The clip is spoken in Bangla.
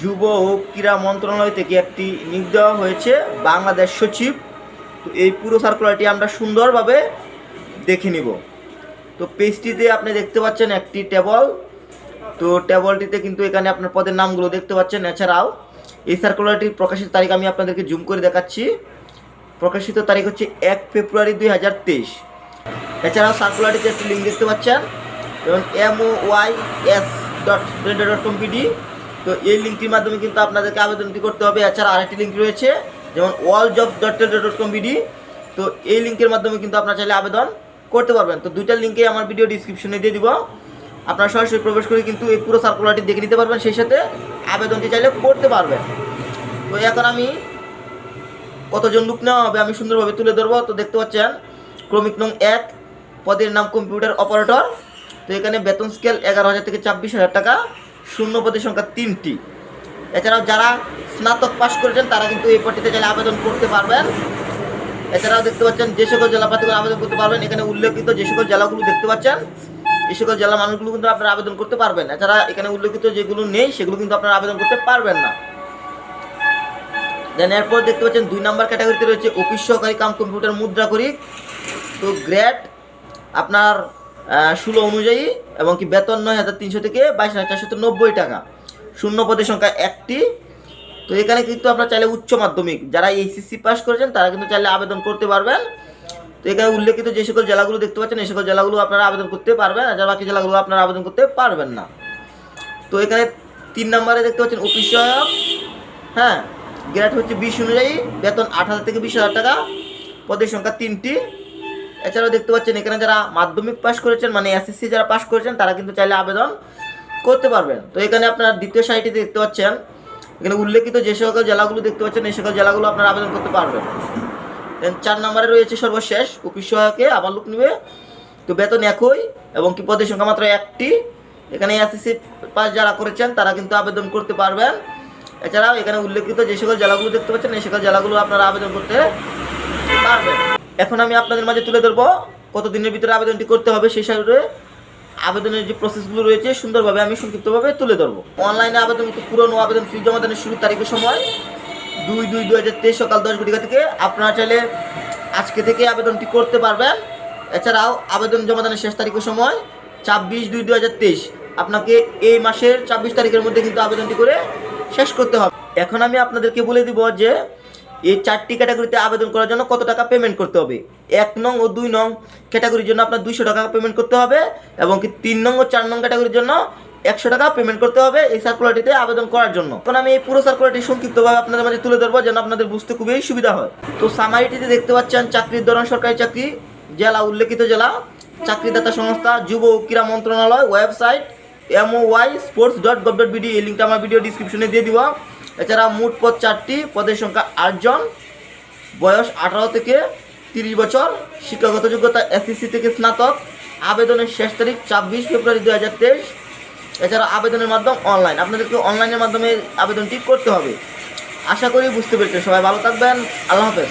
যুব ও ক্রীড়া মন্ত্রণালয় থেকে একটি নিয়োগ দেওয়া হয়েছে, বাংলাদেশ সচিব। তো এই পুরো সার্কুলারটি আমরা সুন্দরভাবে দেখে নিব। তো পেজটিতে আপনি দেখতে পাচ্ছেন একটি টেবল তো টেবলটিতে কিন্তু এখানে আপনার পদের নামগুলো দেখতে পাচ্ছেন এছাড়াও। এই সার্কুলারটির প্রকাশিত তারিখ আমি আপনাদেরকে জুম করে দেখাচ্ছি। প্রকাশিত তারিখ হচ্ছে এক ফেব্রুয়ারি দুই হাজার তেইশ। এছাড়াও সার্কুলারটিতে একটি লিঙ্ক দেখতে পাচ্ছেন। এবং M O Y S dot dot com P D এই লিঙ্কটির মাধ্যমে কিন্তু আপনাদেরকে আবেদনটি করতে হবে। এছাড়া আরেকটি লিঙ্ক রয়েছে, যেমন wall job dot dot com BD তো এই লিঙ্কের মাধ্যমে কিন্তু আপনারা চাইলে আবেদন করতে পারবেন। তো দুইটা লিঙ্কে আমার ভিডিও ডিসক্রিপশনে দিয়ে দিব। আপনারা সরাসরি প্রবেশ করে কিন্তু এই পুরো সার্কুলারটি দেখে নিতে পারবেন। সেই সাথে আবেদনটি চাইলে করতে পারবেন। তো এখন আমি কতজন লোক নেওয়া হবে আমি সুন্দরভাবে তুলে ধরবো। তো দেখতে পাচ্ছেন, ক্রমিক নং এক, পদের নাম কম্পিউটার অপারেটর তো এখানে বেতন স্কেল এগারো হাজার থেকে ছাব্বিশ হাজার টাকা। শূন্য পদের সংখ্যা তিনটি। এছাড়াও যারা স্নাতক পাশ করেছেন, তারা কিন্তু এই পদটিতে চাইলে আবেদন করতে পারবেন। এছাড়াও দেখতে পাচ্ছেন, যে সকল জেলা প্রার্থীগণ আবেদন করতে পারবেন, এখানে উল্লেখিত যে সকল জেলাগুলো দেখতে পাচ্ছেন, এই সকল জেলা মানুষগুলো কিন্তু আপনারা আবেদন করতে পারবেন। এছাড়া এখানে উল্লেখিত যেগুলো নেই, সেগুলো কিন্তু আপনারা আবেদন করতে পারবেন না। দেন এরপর দেখতে পাচ্ছেন, দুই নাম্বার ক্যাটাগরিতে রয়েছে অফিস সহকারী কাম কম্পিউটার মুদ্রা করি তো গ্রেড আপনার ষোলো অনুযায়ী এবং কি বেতন নয় হাজার তিনশো থেকে বাইশ হাজার চারশো নব্বই টাকা। শূন্য পদের সংখ্যা একটি। তো এখানে কিন্তু আপনার চাইলে উচ্চ মাধ্যমিক, যারা এইচএসসি পাস করেছেন তারা কিন্তু চাইলে আবেদন করতে পারবেন। তো এখানে উল্লেখিত যে সকল জেলাগুলো দেখতে পাচ্ছেন, এই সকল জেলাগুলো আপনারা আবেদন করতে পারবেন, আর বাকি জেলাগুলো আপনারা আবেদন করতে পারবেন না। তো এখানে তিন নম্বরে দেখতে পাচ্ছেন অফিস সহায়ক হ্যাঁ গ্রেড হচ্ছে বিশ অনুযায়ী, বেতন আট হাজার থেকে বিশ হাজার টাকা, পদের সংখ্যা তিনটি। এছাড়াও দেখতে পাচ্ছেন, এখানে যারা মাধ্যমিক পাস করেছেন মানে এসএসসি যারা পাস করেছেন, তারা কিন্তু চাইলে আবেদন করতে পারবেন। তো এখানে আপনার দ্বিতীয় সাইটে দেখতে পাচ্ছেন। এখানে উল্লেখিত যে সকল জেলাগুলো দেখতে পাচ্ছেন, এই সকল জেলাগুলো আপনারা আবেদন করতে পারবেন। Then চার নম্বরে রয়েছে সর্বশেষ অফিস সহায়কে আবার লোক নেবে। তো বেতন একই এবং কি পদের সংখ্যা মাত্র একটি। এখানে এসএসসি পাস যারা করেছেন, তারা কিন্তু আবেদন করতে পারবেন। এছাড়াও এখানে উল্লেখিত যে সকল জেলাগুলো দেখতে পাচ্ছেন, এই সকল জেলাগুলো আপনারা আবেদন করতে পারবেন। এখন আমি আপনাদের মাঝে তুলে ধরবো কত দিনের ভিতরে আবেদনটি করতে হবে সেই হিসাবে আবেদনের যে প্রসেসগুলো রয়েছে সুন্দরভাবে আমি সংক্ষিপ্তভাবে তুলে ধরবো। অনলাইনে আবেদন পুরনো আবেদন ফি জমা দানের শুরুর তারিখের সময় দুই দুই দু হাজার তেইশ সকাল দশ ঘটিকা থেকে আপনারা চাইলে আজকে থেকে আবেদনটি করতে পারবেন। এছাড়াও আবেদন জমা দানের শেষ তারিখের সময় ছাব্বিশ দুই দু হাজার তেইশ। আপনাকে এই মাসের ছাব্বিশ তারিখের মধ্যে কিন্তু আবেদনটি করে শেষ করতে হবে। এখন আমি আপনাদেরকে বলে দিব যে এই চারটি ক্যাটাগরিতে আবেদন করার জন্য কত টাকা পেমেন্ট করতে হবে? এক নং ও দুই নং ক্যাটাগরির জন্য আপনার দুইশো টাকা পেমেন্ট করতে হবে এবং কি তিন নং ও চার নং ক্যাটাগরির জন্য একশো টাকা পেমেন্ট করতে হবে এই সার্কুলারটিতে আবেদন করার জন্য। এখন আমি এই পুরো সার্কুলারটি সংক্ষিপ্তভাবে আপনাদের মাঝে তুলে ধরবো যেন আপনাদের বুঝতে খুবই সুবিধা হয়। তো সামারিটিতে দেখতে পাচ্ছেন, চাকরির ধরন, সরকারি চাকরি, জেলা, উল্লেখিত জেলা, চাকরিদাতা সংস্থা, যুব ও ক্রীড়া মন্ত্রণালয় website MO Y sports dot gov dot BD এই লিঙ্কটা আমার ভিডিও ডিসক্রিপশনে দিয়ে দিব। এছাড়া মোট পদ চারটি, পদের সংখ্যা আটজন বয়স আঠারো থেকে তিরিশ বছর। শিক্ষাগত যোগ্যতা এসএসসি থেকে স্নাতক। আবেদনের শেষ তারিখ ছাব্বিশ ফেব্রুয়ারি দু হাজার তেইশ। এছাড়া আবেদনের মাধ্যম অনলাইন। আপনাদেরকে অনলাইনের মাধ্যমে আবেদনটি করতে হবে। আশা করি বুঝতে পেরেছেন। সবাই ভালো থাকবেন। আল্লাহ হাফেজ।